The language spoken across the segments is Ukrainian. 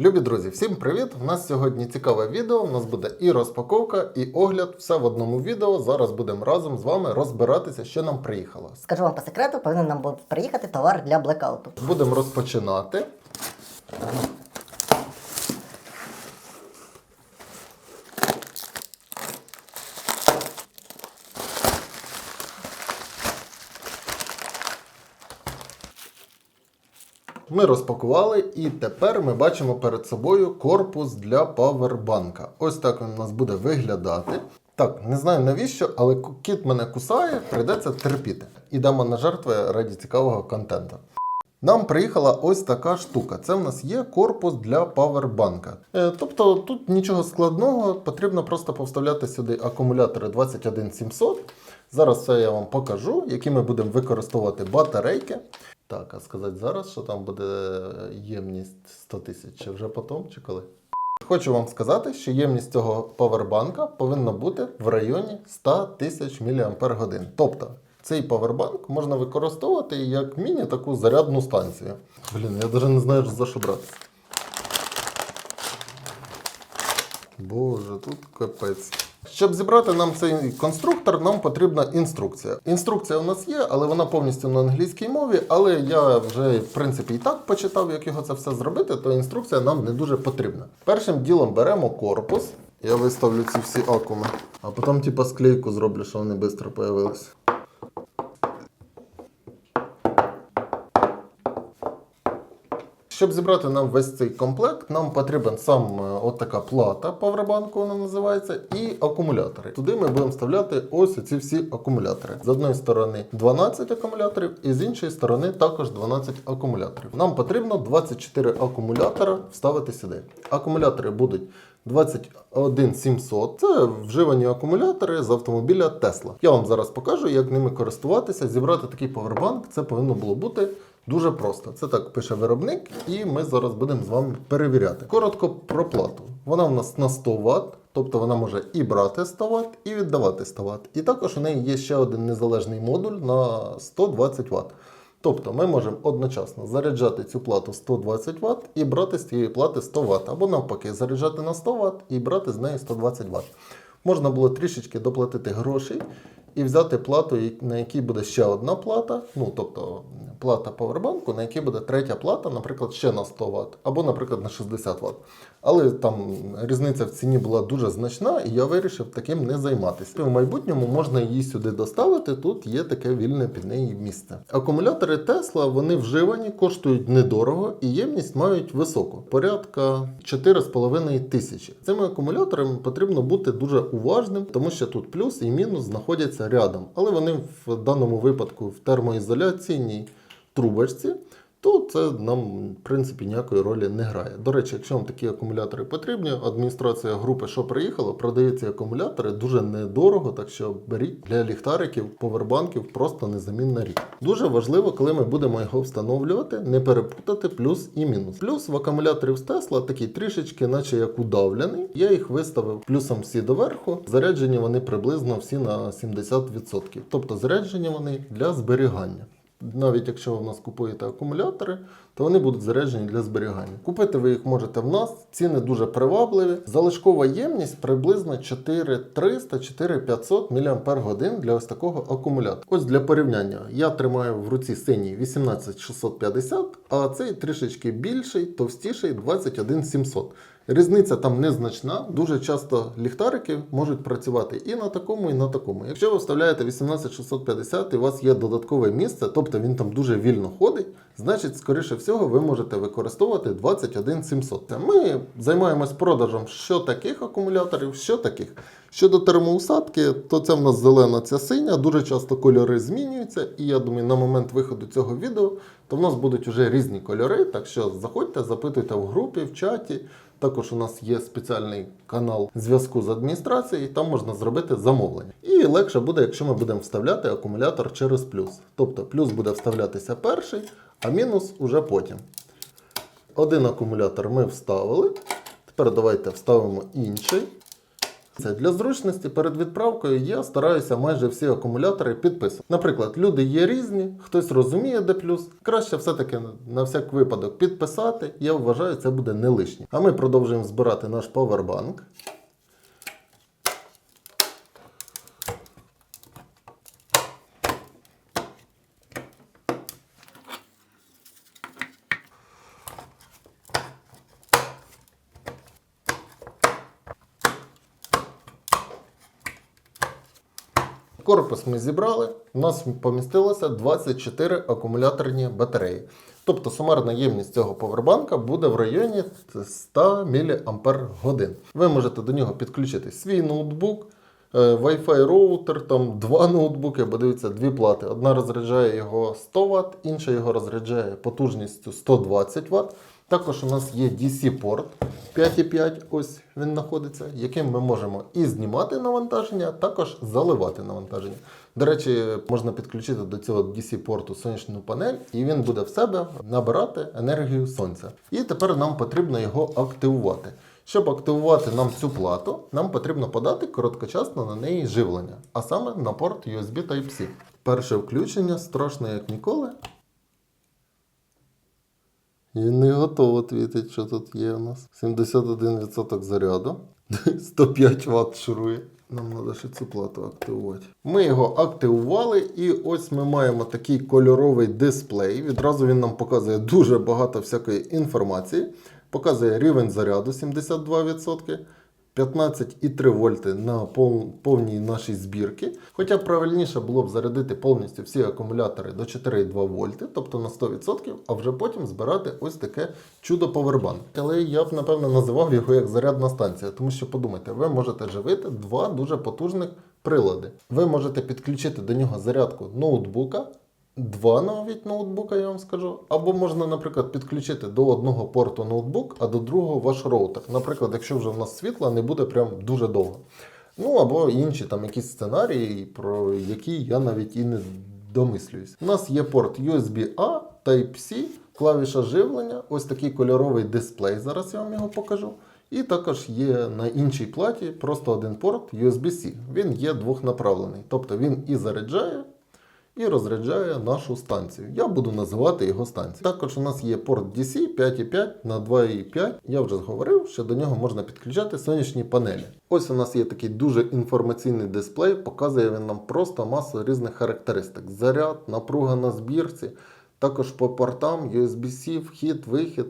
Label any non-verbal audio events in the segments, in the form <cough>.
Любі друзі, всім привіт! У нас сьогодні цікаве відео. У нас буде і розпаковка, і огляд. Все в одному відео. Зараз будемо разом з вами розбиратися, що нам приїхало. Скажу вам по секрету, повинен нам був приїхати товар для блекауту. Будемо розпочинати. Ми розпакували і тепер ми бачимо перед собою корпус для павербанка. Ось так він у нас буде виглядати. Так, не знаю навіщо, але кіт мене кусає, прийдеться терпіти. Ідемо на жертви раді цікавого контенту. Нам приїхала ось така штука. Це в нас є корпус для павербанка. Е, тобто тут нічого складного, потрібно просто повставляти сюди акумулятори 21700. Зараз все я вам покажу, які ми будемо використовувати батарейки. Так, а сказати зараз, що там буде ємність 100 тисяч, чи вже потім, чи коли? Хочу вам сказати, що ємність цього павербанка повинна бути в районі 100 тисяч мАч. Тобто цей павербанк можна використовувати як міні таку зарядну станцію. Блін, я навіть не знаю, за що братися. Боже, тут капець. Щоб зібрати нам цей конструктор, нам потрібна інструкція. Інструкція у нас є, але вона повністю на англійській мові. Але я вже, в принципі, і так почитав, як його це все зробити, то інструкція нам не дуже потрібна. Першим ділом беремо корпус. Я виставлю ці всі акуми, а потім, типа, склейку зроблю, що вони швидко появилися. Щоб зібрати нам весь цей комплект, нам потрібен сам е, от така плата павербанку, вона називається, і акумулятори. Туди ми будемо вставляти ось ці всі акумулятори. З одної сторони 12 акумуляторів, і з іншої сторони також 12 акумуляторів. Нам потрібно 24 акумулятора вставити сюди. Акумулятори будуть 21700. Це вживані акумулятори з автомобіля Tesla. Я вам зараз покажу, як ними користуватися. Зібрати такий павербанк це повинно було бути. Дуже просто. Це так пише виробник, і ми зараз будемо з вами перевіряти. Коротко про плату. Вона в нас на 100 Вт, тобто вона може і брати 100 Вт, і віддавати 100 Вт. І також у неї є ще один незалежний модуль на 120 Вт. Тобто ми можемо одночасно заряджати цю плату 120 Вт і брати з цієї плати 100 Вт, або навпаки, заряджати на 100 Вт і брати з неї 120 Вт. Можна було трішечки доплатити грошей і взяти плату, на якій буде ще одна плата, ну тобто плата павербанку, на якій буде третя плата, наприклад, ще на 100 Вт, або, наприклад, на 60 Вт. Але там різниця в ціні була дуже значна, і я вирішив таким не займатися. В майбутньому можна її сюди доставити. Тут є таке вільне під неї місце. Акумулятори Tesla вони вживані, коштують недорого і ємність мають високу, порядка 4,5 тисячі. Цими акумуляторами потрібно бути дуже уважним, тому що тут плюс і мінус знаходяться рядом, але вони в даному випадку в термоізоляційній трубочці. То це нам, в принципі, ніякої ролі не грає. До речі, якщо вам такі акумулятори потрібні, адміністрація групи, що приїхала, продає ці акумулятори дуже недорого, так що беріть для ліхтариків, повербанків просто незамінна річ. Дуже важливо, коли ми будемо його встановлювати, не перепутати плюс і мінус. Плюс в акумуляторів з Tesla такий трішечки, наче як удавлений. Я їх виставив плюсом всі доверху. Заряджені вони приблизно всі на 70%. Тобто заряджені вони для зберігання. Навіть якщо ви в нас купуєте акумулятори, то вони будуть заряджені для зберігання. Купити ви їх можете в нас, ціни дуже привабливі. Залишкова ємність приблизно 4300-4500 мАч для ось такого акумулятора. Ось для порівняння, я тримаю в руці синій 18650, а цей трішечки більший, товстіший 21700. Різниця там незначна. Дуже часто ліхтарики можуть працювати і на такому, і на такому. Якщо ви вставляєте 18650 і у вас є додаткове місце, тобто він там дуже вільно ходить, значить, скоріше всього, ви можете використовувати 21700. Ми займаємось продажем що таких акумуляторів, що таких. Щодо термоусадки, то це в нас зелена, ця синя. Дуже часто кольори змінюються, і я думаю, на момент виходу цього відео, то в нас будуть вже різні кольори. Так що заходьте, запитуйте в групі, в чаті. Також у нас є спеціальний канал зв'язку з адміністрацією, там можна зробити замовлення. І легше буде, якщо ми будемо вставляти акумулятор через плюс. Тобто плюс буде вставлятися перший, а мінус уже потім. Один акумулятор ми вставили. Тепер давайте вставимо інший. Це для зручності перед відправкою я стараюся майже всі акумулятори підписувати. Наприклад, люди є різні, хтось розуміє, де плюс. Краще все-таки на всяк випадок підписати. Я вважаю, це буде не лишнє. А ми продовжуємо збирати наш павербанк. Корпус ми зібрали. У нас помістилося 24 акумуляторні батареї. Тобто сумарна ємність цього повербанка буде в районі 100 мАч. Ви можете до нього підключити свій ноутбук, Wi-Fi роутер, там два ноутбуки, бо дивіться, дві плати. Одна розряджає його 100 Вт, інша його розряджає потужністю 120 Вт. Також у нас є DC-порт 5,5, ось він знаходиться, яким ми можемо і знімати навантаження, а також заливати навантаження. До речі, можна підключити до цього DC-порту сонячну панель, і він буде в себе набирати енергію сонця. І тепер нам потрібно його активувати. Щоб активувати нам цю плату, нам потрібно подати короткочасно на неї живлення, а саме на порт USB Type-C. Перше включення страшно як ніколи. І не готово твітить, що тут є у нас. 71% заряду. <laughs> 105 Вт шурує. Нам треба ще цю плату активувати. Ми його активували, і ось ми маємо такий кольоровий дисплей. Відразу він нам показує дуже багато всякої інформації. Показує рівень заряду 72%. 15,3 вольти на повній нашій збірці. Хоча правильніше було б зарядити повністю всі акумулятори до 4,2 вольти, тобто на 100%, а вже потім збирати ось таке чудо повербанк. Але я б напевно називав його як зарядна станція, тому що подумайте, ви можете живити два дуже потужних прилади. Ви можете підключити до нього зарядку ноутбука. Два навіть ноутбука, я вам скажу. Або можна, наприклад, підключити до одного порту ноутбук, а до другого ваш роутер. Наприклад, якщо вже в нас світла не буде прям дуже довго. Ну або інші там якісь сценарії, про які я навіть і не домислююсь. У нас є порт USB-A, Type-C, клавіша живлення, ось такий кольоровий дисплей. Зараз я вам його покажу. І також є на іншій платі просто один порт USB-C. Він є двохнаправлений. Тобто він і заряджає, і розряджає нашу станцію. Я буду називати його станцією. Також у нас є порт DC 5.5 на 2.5. Я вже зговорив, що до нього можна підключати сонячні панелі. Ось у нас є такий дуже інформаційний дисплей, показує він нам просто масу різних характеристик: заряд, напруга на збірці, також по портам USB-C, вхід, вихід,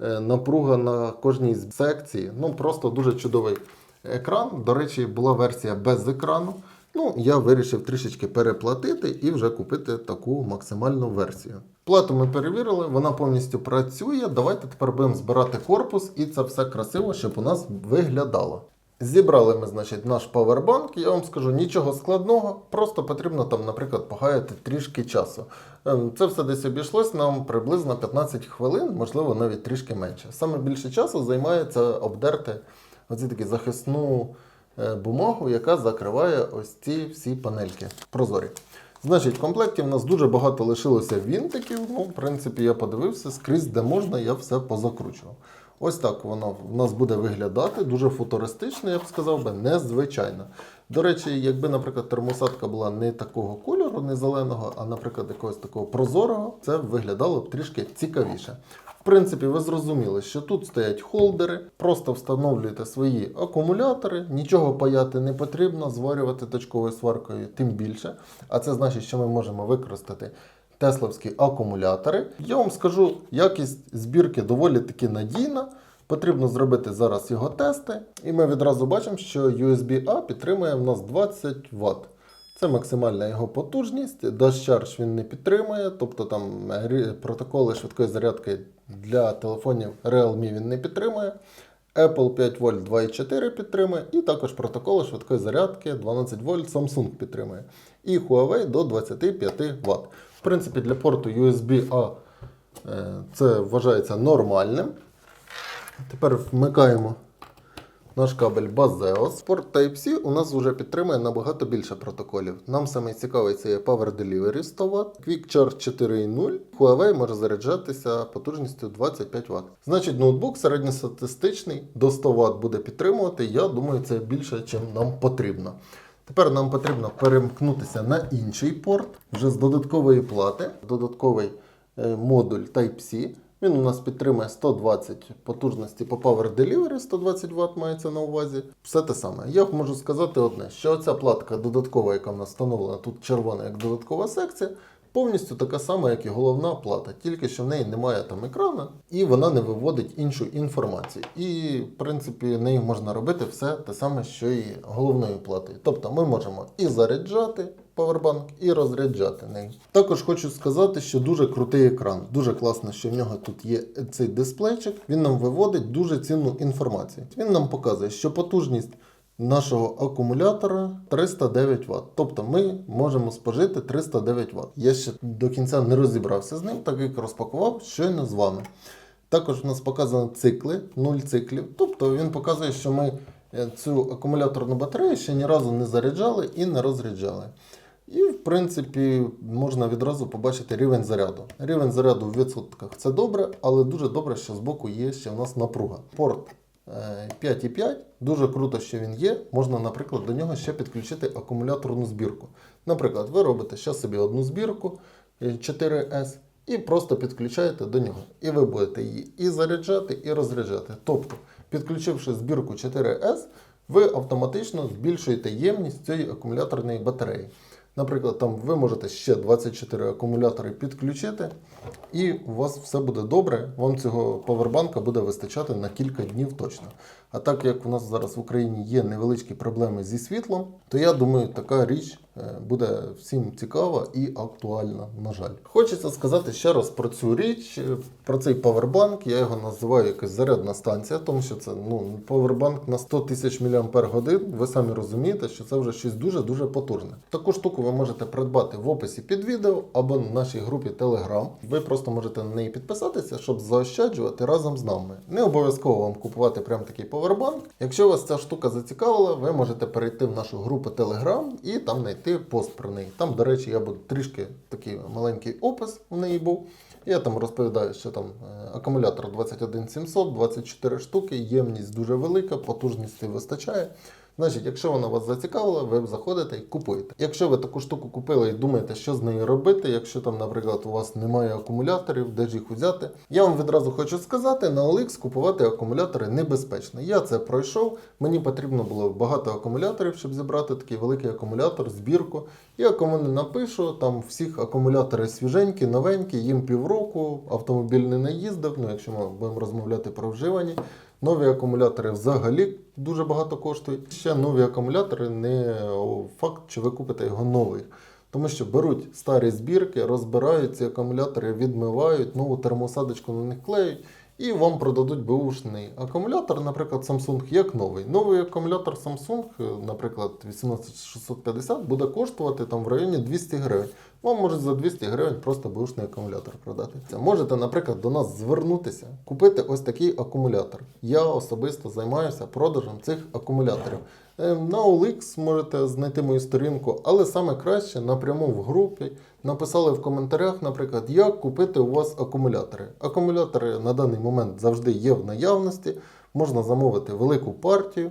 е, напруга на кожній з секції. Ну просто дуже чудовий екран. До речі, була версія без екрану. Ну, я вирішив трішечки переплатити і вже купити таку максимальну версію. Плату ми перевірили, вона повністю працює. Давайте тепер будемо збирати корпус і це все красиво, щоб у нас виглядало. Зібрали ми, значить, наш павербанк. Я вам скажу нічого складного, просто потрібно там, наприклад, погаяти трішки часу. Ем, Це все десь обійшлось нам приблизно 15 хвилин, можливо, навіть трішки менше. Саме більше часу займає це обдерти оці такі захисну бумагу, яка закриває ось ці всі панельки прозорі. Значить, в комплекті в нас дуже багато лишилося вінтиків. Ну, в принципі, я подивився скрізь, де можна, я все позакручував. Ось так воно в нас буде виглядати, дуже футуристично, я б сказав би, незвичайно. До речі, якби, наприклад, термосадка була не такого кольору, не зеленого, а, наприклад, якогось такого прозорого, це виглядало б трішки цікавіше. В принципі, ви зрозуміли, що тут стоять холдери, просто встановлюєте свої акумулятори, нічого паяти не потрібно, зварювати точковою сваркою тим більше. А це значить, що ми можемо використати тесловські акумулятори. Я вам скажу, якість збірки доволі таки надійна. Потрібно зробити зараз його тести, і ми відразу бачимо, що USB-A підтримує в нас 20 Вт. Це максимальна його потужність. Dash він не підтримує, тобто там протоколи швидкої зарядки для телефонів Realme він не підтримує. Apple 5 вольт 2.4 підтримує, і також протоколи швидкої зарядки 12 вольт Samsung підтримує. І Huawei до 25 Вт. В принципі, для порту USB-A е, це вважається нормальним. Тепер вмикаємо наш кабель Baseos. Порт Type-C у нас вже підтримує набагато більше протоколів. Нам саме цікавий це є Power Delivery 100 Вт, Quick Charge 4.0. Huawei може заряджатися потужністю 25 Вт. Значить, ноутбук середньостатистичний до 100 Вт буде підтримувати. Я думаю, це більше, ніж нам потрібно. Тепер нам потрібно перемкнутися на інший порт вже з додаткової плати, додатковий е, модуль Type-C. Він у нас підтримує 120 потужності по Power Delivery, 120 Вт мається на увазі. Все те саме. Я можу сказати одне, що ця платка додаткова, яка в нас встановлена, тут червона як додаткова секція, повністю така сама, як і головна плата, тільки що в неї немає там екрана і вона не виводить іншу інформацію. І, в принципі, нею можна робити все те саме, що і головною платою. Тобто ми можемо і заряджати павербанк, і розряджати нею. Також хочу сказати, що дуже крутий екран. Дуже класно, що в нього тут є цей дисплейчик. Він нам виводить дуже цінну інформацію. Він нам показує, що потужність нашого акумулятора 309 Вт. Тобто ми можемо спожити 309 Вт. Я ще до кінця не розібрався з ним, так як розпакував щойно з вами. Також у нас показано цикли, 0 циклів. Тобто він показує, що ми е, цю акумуляторну батарею ще ні разу не заряджали і не розряджали. І, в принципі, можна відразу побачити рівень заряду. Рівень заряду в відсотках це добре, але дуже добре, що збоку є ще в нас напруга. Порт е, 5,5, дуже круто, що він є. Можна, наприклад, до нього ще підключити акумуляторну збірку. Наприклад, ви робите ще собі одну збірку е, 4S і просто підключаєте до нього. І ви будете її і заряджати, і розряджати. Тобто, підключивши збірку 4S, ви автоматично збільшуєте ємність цієї акумуляторної батареї. Наприклад, там ви можете ще 24 акумулятори підключити, і у вас все буде добре. Вам цього павербанка буде вистачати на кілька днів точно. А так як у нас зараз в Україні є невеличкі проблеми зі світлом, то я думаю, така річ е, буде всім цікава і актуальна, на жаль. Хочеться сказати ще раз про цю річ, е, про цей павербанк. Я його називаю якась зарядна станція, тому що це ну, павербанк на 100 тисяч мАч. Ви самі розумієте, що це вже щось дуже-дуже потужне. Таку штуку ви можете придбати в описі під відео або на нашій групі Telegram. Ви просто можете на неї підписатися, щоб заощаджувати разом з нами. Не обов'язково вам купувати прям такий павербанк. Якщо вас ця штука зацікавила, ви можете перейти в нашу групу Telegram і там знайти пост про неї. Там, до речі, я буду трішки такий маленький опис в неї був. Я там розповідаю, що там е, акумулятор 21700, 24 штуки, ємність дуже велика, потужності вистачає. Значить, якщо вона вас зацікавила, ви заходите і купуєте. Якщо ви таку штуку купили і думаєте, що з нею робити, якщо там, наприклад, у вас немає акумуляторів, де ж їх взяти, я вам відразу хочу сказати, на OLX купувати акумулятори небезпечно. Я це пройшов. Мені потрібно було багато акумуляторів, щоб зібрати такий великий акумулятор, збірку. Я кому не напишу, там всіх акумулятори свіженькі, новенькі, їм півроку, автомобіль не наїздив. Ну, якщо ми будемо розмовляти про вживані. Нові акумулятори взагалі дуже багато коштують. Ще нові акумулятори не факт, чи ви купите його новий. Тому що беруть старі збірки, розбирають ці акумулятори, відмивають, нову термосадочку на них клеють і вам продадуть бушний акумулятор, наприклад, Samsung як новий. Новий акумулятор Samsung, е, наприклад, 18650, буде коштувати там в районі 200 гривень. Вам можуть за 200 гривень просто бушний акумулятор продати. Це Можете, наприклад, до нас звернутися, купити ось такий акумулятор. Я особисто займаюся продажем цих акумуляторів. Е, На OLX можете знайти мою сторінку, але саме краще напряму в групі написали в коментарях, наприклад, як купити у вас акумулятори. Акумулятори на даний момент завжди є в наявності, можна замовити велику партію.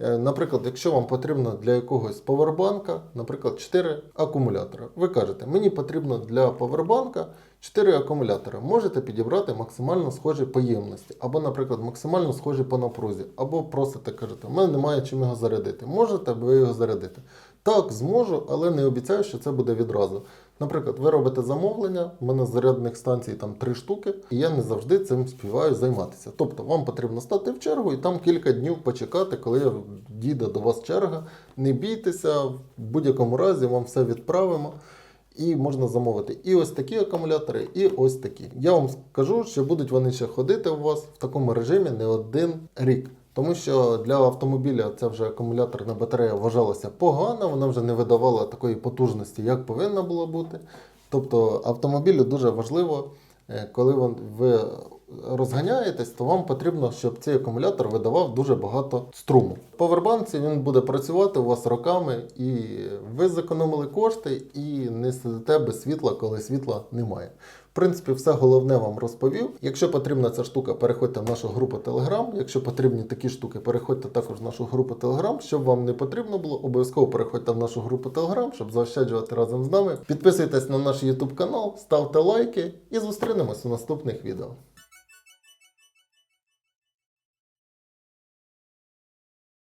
Е, Наприклад, якщо вам потрібно для якогось павербанка, наприклад, 4 акумулятори. Ви кажете, мені потрібно для павербанка 4 акумулятори. Можете підібрати максимально схожі по ємності, або, наприклад, максимально схожі по напрузі, або просите, кажете, у мене немає чим його зарядити. Можете ви його зарядити? Так, зможу, але не обіцяю, що це буде відразу. Наприклад, ви робите замовлення, в мене зарядних станцій там три штуки, і я не завжди цим співаю займатися. Тобто вам потрібно стати в чергу і там кілька днів почекати, коли дійде до вас черга. Не бійтеся, в будь-якому разі вам все відправимо. І можна замовити і ось такі акумулятори, і ось такі. Я вам скажу, що будуть вони ще ходити у вас в такому режимі не один рік. Тому що для автомобіля ця вже акумуляторна батарея вважалася погана, вона вже не видавала такої потужності, як повинна була бути. Тобто автомобілю дуже важливо, е, коли ви розганяєтесь, то вам потрібно, щоб цей акумулятор видавав дуже багато струму. В повербанці він буде працювати у вас роками, і ви зекономили кошти і не сидите без світла, коли світла немає. Принципі, все головне вам розповів. Якщо потрібна ця штука, переходьте в нашу групу Telegram. Якщо потрібні такі штуки, переходьте також в нашу групу Telegram. Щоб вам не потрібно було, обов'язково переходьте в нашу групу Telegram, щоб заощаджувати разом з нами. Підписуйтесь на наш YouTube канал, ставте лайки і зустрінемось у наступних відео.